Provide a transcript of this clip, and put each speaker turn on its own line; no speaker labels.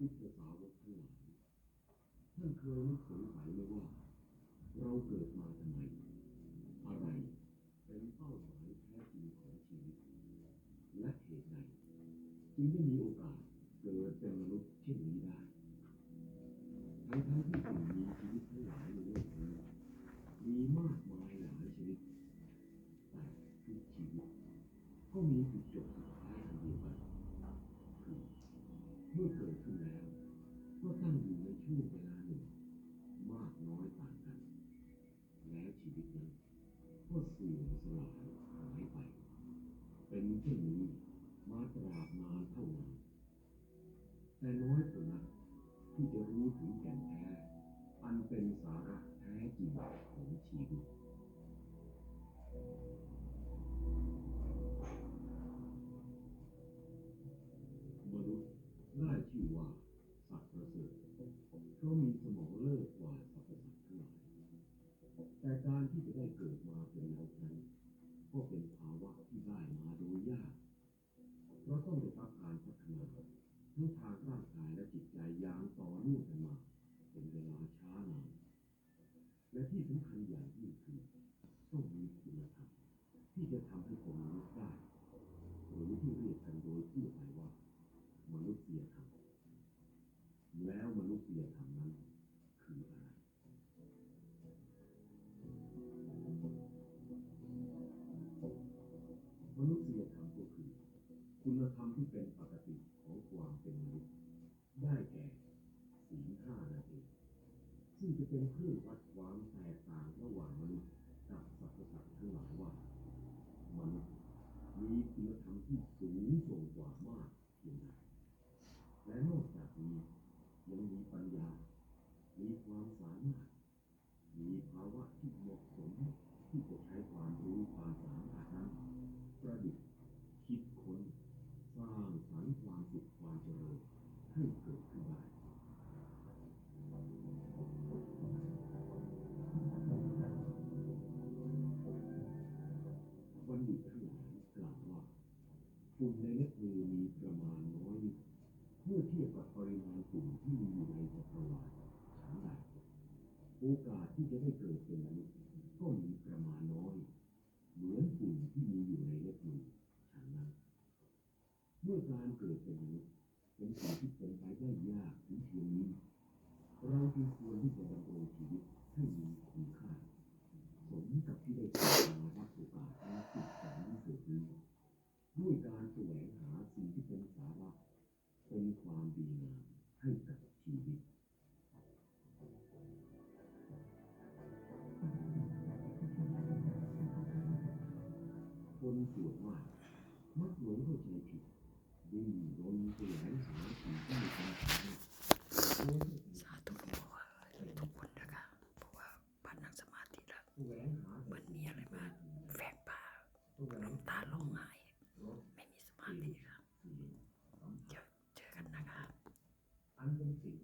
พุทธสาวกทั้งหลายท่านเคยนึกสงสัยไหมว่า เราเกิดมาทำไม อะไรเป็นเป้าหมายแท้จริงของชีวิต และเหตุใดจึงได้มีโอกาสเกิดเป็นมนุษย์เช่นนี้ได้ ทั้งทั้งที่สิ่งมีชีวิตทั้งหลายในโลกนี้มีมากมายหลายชนิดแต่ทุกชีวิตก็มีจุดจบสุดท้ายอันเดียวกันคือ เมื่อเกิดขึ้นแล้ว ก็ตั้งอยู่ในช่วงเวลาหนึ่ง มากน้อยต่างกัน แล้วชีวิตนั้นก็เสื่อมสลายหายไป เป็นเช่นนี้มาตราบนานเท่านานแต่น้อยคนนักที่จะรู้ถึงแก่นแท้ อันเป็นสาระแท้จริงของชีวิต ราะมีสมองเลิศกว่าสรรพสัตว์ทั้งหลายแต่การที่จะได้เกิดมาเป็นมนุษย์นั้น ก็เป็นภาวะที่ได้มาโดยยาก เพราะต้องได้รับการพัฒนาทั้งทางร่างกายและจิตใจอย่างต่อเนื่องกันมา เป็นเวลาช้านาน และที่สำคัญอย่างยิ่งคือต้องมีคุณธรรมที่จะทำให้เป็นมนุษย์ได้หรือที่เรียกกัน คุณธรรมที่เป็นปกติของความเป็นมนุษย์ได้แก่ศีลห้านั่นเองซึ่งจะเป็นเครื่องวัดความแตกต่างระหว่างมนุษย์กับสรรพสัตว์ทั้งหลายว่ามนุษย์มีคุณธรรมที่สูงส่งกว่ามากเพียงใดและนอกจากนี้ยังมีปัญญา มีความสามารถ มีภาวะที่เหมาะสมที่จะใช้ความรู้ความ ฝุ่นในเล็บมือมีประมาณน้อยเมื่อเทียบกับปริมาณฝุ่นที่มีอยู่ในจักรวาลฉันใดโอกาสที่จะได้เกิดเป็นมนุษย์ก็มีประมาณน้อย เหมือนฝุ่นที่มีอยู่ในเล็บมือฉันนั้นเมื่อการเกิดเป็นมนุษย์เป็นสิ่งที่เป็นไปได้ยากถึงเพียงนี้เราจึงควรที่จะดำรงชีวิตให้มีคุณค่า สมกับที่ได้เกิดมารับโอกาสและสุขสันต์เกิดนี้ด้วยการแสวงหาสิ่งที่เป็นสาระ เป็นความดีงามให้กับชีวิตคนส่วนมากมักหลงเข้าใจผิดดิ้นรนแสวงหาสิ่งที่มีความสามารถโดย
สาธุหลวงพ่อทุกคนนะคะเพราะว่าบ้านนั่งสมาธิแล้วมือนมีอะไรมาแฝงป่าน้ำตาร้องไห้
รส
ไม่ มี